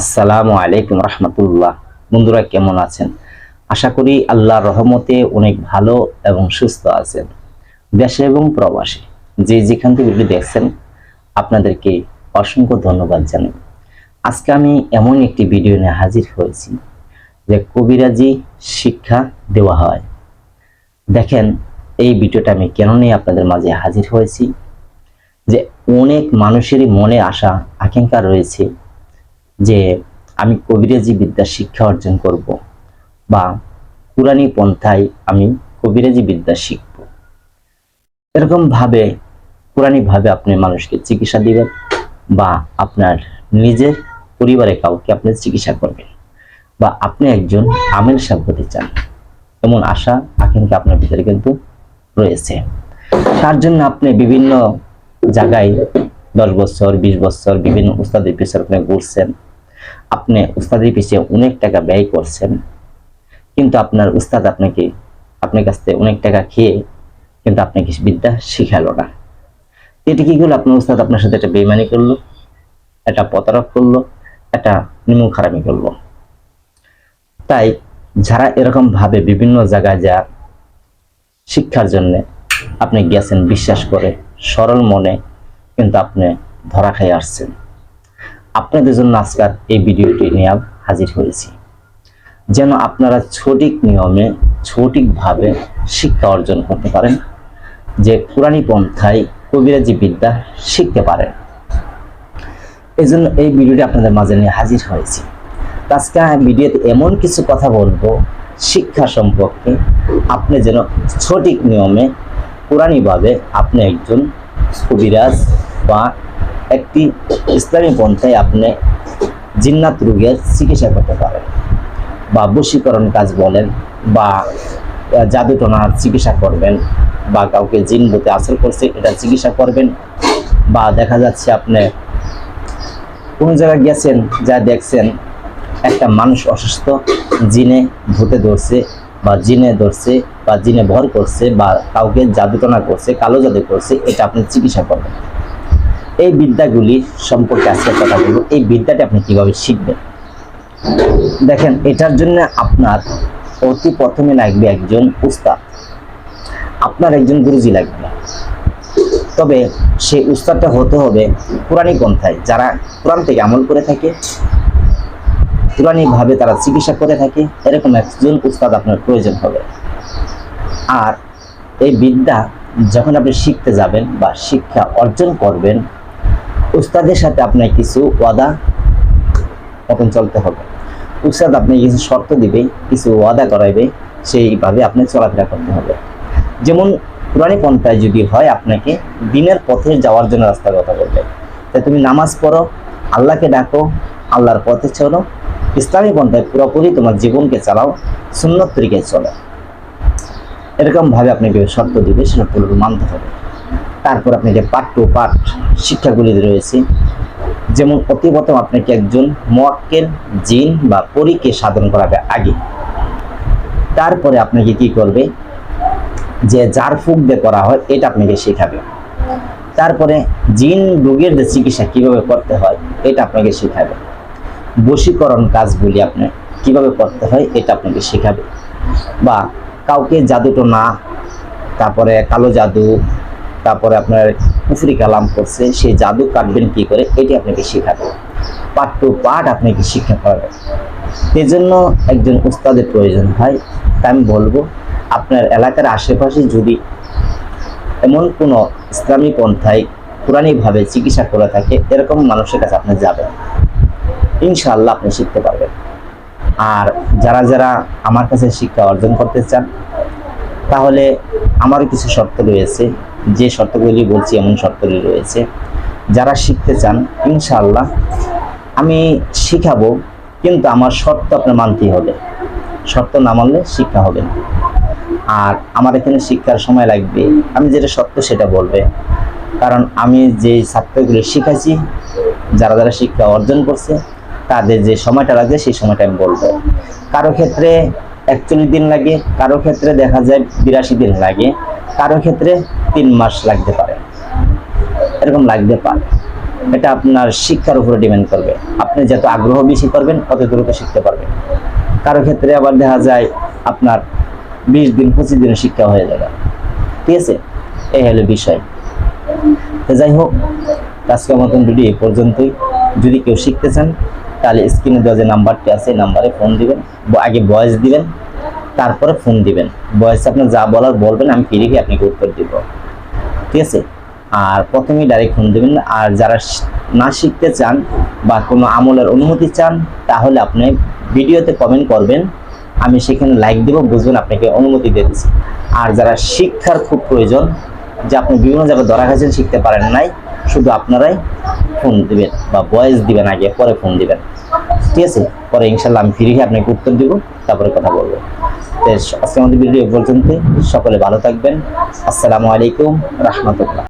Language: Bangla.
আসসালামু আলাইকুম রহমতুল্লাহ। বন্ধুরা, কেমন আছেন? আশা করি আল্লাহর রহমতে অনেক ভালো এবং সুস্থ আছেন। দেশে এবং প্রবাসে যে যেখান থেকে দেখছেন, আপনাদেরকে অসংখ্য ধন্যবাদ জানাই। আজকে আমি এমন একটি ভিডিও নিয়ে হাজির হয়েছি যে কবিরাজি শিক্ষা দেওয়া হয়। দেখেন, এই ভিডিওটা আমি কেন নিয়ে আপনাদের মাঝে হাজির হয়েছি? যে অনেক মানুষেরই মনে আশা, আকাঙ্ক্ষা রয়েছে যে আমি কবিরাজি বিদ্যা শিক্ষা অর্জন করব বা পুরানি পন্থায় আমি কবিরাজি বিদ্যা শিখব। এরকম ভাবে পুরানি ভাবে আপনি মানুষকে চিকিৎসা দিবেন বা আপনার নিজের পরিবারে কাউকে আপনি চিকিৎসা করবেন বা আপনি একজন আমেল সাহেব হতে চান এমন আশা, আকাঙ্ক্ষা আপনার ভিতরে কিন্তু রয়েছে। তার জন্য আপনি বিভিন্ন জায়গায় দশ বছর, বিশ বছর বিভিন্ন উস্তাদের পিছনে ঘুরছেন। আপনি উস্তাদের পিছিয়ে অনেক টাকা ব্যয় করছেন, কিন্তু আপনার উস্তাদ আপনাকে, আপনার কাছ থেকে অনেক টাকা খেয়ে কিন্তু আপনাকে বিদ্যা শিখালো না। এটা কি করল? আপনার উস্তাদ আপনার সাথে একটা বেইমানি করল, একটা প্রতারক করল, একটা নিমু খারামি করল। তাই যারা এরকম ভাবে বিভিন্ন জায়গায় যা শিক্ষার জন্যে আপনি গেছেন, বিশ্বাস করে, সরল মনে কিন্তু আপনি ধরা খাই আসছেন। আপনাদের জন্য আজকাল এই ভিডিওটি নিয়ে হাজির হয়েছি। যেন আপনারা সঠিক নিয়মে, সঠিকভাবে শিক্ষা অর্জন করতে পারেন, যে পুরানি পন্থায় কবিরাজি বিদ্যা শিখতে পারেন। এই জন্য এই ভিডিওটি আপনাদের মাঝে নিয়ে হাজির হয়েছি। আজকে ভিডিওতে এমন কিছু কথা বলব, শিক্ষা সম্পর্কে আপনি যেন সঠিক নিয়মে পুরানিভাবে আপনি একজন কবিরাজ বা একটি ইসলামী পন্থায় আপনি জিন্নাত রোগের চিকিৎসা করতে পারেন। বা বশীকরণ কাজ বলেন, বা জাদুটনার চিকিৎসা করবেন, বা কাউকে জিন বলতে আসর করছে, এটা চিকিৎসা করবেন, বা দেখা যাচ্ছে আপনি কোন জায়গায় গেছেন যা দেখছেন, একটা মানুষ অসুস্থ, জিনে ভূতে ধরছে, বা জিনে ধরছে, বা জিনে ভর করছে, বা কাউকে জাদুটনা করছে, কালো জাদু করছে, এটা আপনি চিকিৎসা করবেন। এই বিদ্যাগুলি সম্পর্কে আজকে কথা বলব। এই বিদ্যাটা আপনি কীভাবে শিখবেন? দেখেন, এটার জন্য আপনার অতি প্রথমে লাগবে একজন উস্তাদ। আপনার একজন গুরুজি লাগবে। তবে সেই উস্তাদটা হতে হবে পুরানি পন্থায় যারা কোরআন থেকে আমল করে থাকে পুরানি ভাবে তারা চিকিৎসা করে থাকে, এরকম একজন উস্তাদ আপনার প্রয়োজন হবে। আর এই বিদ্যা যখন আপনি শিখতে যাবেন বা শিক্ষা অর্জন করবেন উস্তাদের সাথে আপনার কিছু ওয়াদা মতন চলতে হবে। উস্তাদ আপনি কিছু শর্ত দিবে, কিছু ওয়াদা করাইবে, সেইভাবে আপনি চলাফেরা করতে হবে। যেমন পুরানি পন্থায় যদি হয়, আপনাকে দিনের পথে যাওয়ার জন্য রাস্তার কথা বলবে। তাই তুমি নামাজ পড়ো, আল্লাহকে ডাকো, আল্লাহর পথে চলো। ইসলামী পন্থায় পুরোপুরি তোমার জীবনকে চালাও, সুন্নত তরিকায় চলো। এরকমভাবে আপনাকে শর্ত দিবে, সেটা পুরোপুরি মানতে হবে। তারপর আপনি যে পাঠ টু পাঠ শিক্ষাগুলি রয়েছে। যেমন প্রথম আপনাকে একজন মোয়াক্কেল জিন বা পরীকে সাধন করাবে আগে। তারপরে আপনাকে কি করবে? যে যার ফুক দিয়ে করা হয়, এটা আপনাকে শেখাবে। তারপরে জিন রোগের যে চিকিৎসা কীভাবে করতে হয়, এটা আপনাকে শেখাবে। বশীকরণ কাজগুলি আপনি কীভাবে করতে হয়, এটা আপনাকে শেখাবে। বা কাউকে জাদুটো না, তারপরে কালো জাদু তারপরে আপনার পুফরি কালাম করছে সেই জাদু কাটবেন কি করে? এটি আপনাকে শেখাবে। পাঠ টু পাঠ আপনাকে শিক্ষা করাবে। এই জন্য একজন উস্তাদের প্রয়োজন হয় তাই আমি বলব, আপনার এলাকার আশেপাশে যদি এমন কোনো ইসলামী পন্থায় পুরানিভাবে চিকিৎসা করে থাকে, এরকম মানুষের কাছে আপনি যাবেন। ইনশাআল্লাহ আপনি শিখতে পারবেন। আর যারা যারা আমার কাছে শিক্ষা অর্জন করতে চান, তাহলে আমারও কিছু শর্ত রয়েছে। যে শর্তগুলি বলছি এমন শর্তগুলি রয়েছে। যারা শিখতে চান, ইনশাআল্লাহ আমি শিখাবো, কিন্তু আমার শর্ত আপনার মানতেই হবে। শর্ত না মানলে শিক্ষা হবে না। আর আমার এখানে শিক্ষার সময় লাগবে। আমি যেটা সত্য সেটা বলবে। কারণ আমি যে ছাত্রগুলি শিখাইছি, যারা যারা শিক্ষা অর্জন করছে, তাদের যে সময়টা লাগে সেই সময়টা আমি বলব। কারও ক্ষেত্রে একচল্লিশ দিন লাগে, কারও ক্ষেত্রে দেখা যায় বিরাশি দিন লাগে। কারও ক্ষেত্রে তিন মাস লাগতে পারে। এরকম লাগতে পারে। এটা আপনার শিক্ষার উপরে ডিপেন্ড করবে। আপনি যত আগ্রহ বেশি করবেন, তত দ্রুত শিখতে পারবেন। কারও ক্ষেত্রে আবার দেখা যায় আপনার বিশ দিন, পঁচিশ দিনের শিক্ষা হয়ে যাবে। ঠিক আছে? এই হলো বিষয়। তো যাই হোক, আজকের মতন ভিডিও এই পর্যন্তই। যদি কেউ শিখতে চান, তাহলে স্ক্রিনে দেওয়া যে নাম্বারটি আছে, এই নাম্বারে ফোন দিবেন। আগে ভয়েস দিবেন। তারপরে ফোন দিবেন। ভয়েসে আপনি যা বলার বলবেন, আমি ফিরে গিয়ে আপনাকে উত্তর দিব। ঠিক আছে? আর প্রথমেই ডাইরেক্ট ফোন দেবেন। আর যারা না শিখতে চান বা কোনো আমলের অনুমতি চান, তাহলে আপনি ভিডিওতে কমেন্ট করবেন। আমি সেখানে লাইক দেবো, বুঝবেন আপনাকে অনুমতি দিয়ে দিচ্ছি আর যারা শিক্ষার খুব প্রয়োজন, যে আপনি বিভিন্ন জায়গায় ধরা খাচ্ছেন শিখতে পারেন নাই, শুধু আপনারাই ফোন দিবেন বা ভয়েস দিবেন আগে, পরে ফোন দিবেন। ঠিক আছে? পরে ইনশাল্লাহ আমি ফিরে গিয়ে আপনাকে উত্তর দিব, তারপরে কথা বলব। আজকে ভিডিও সকলে ভালো থাকবেন। আসসালামু আলাইকুম। রহমতুল্লাহ।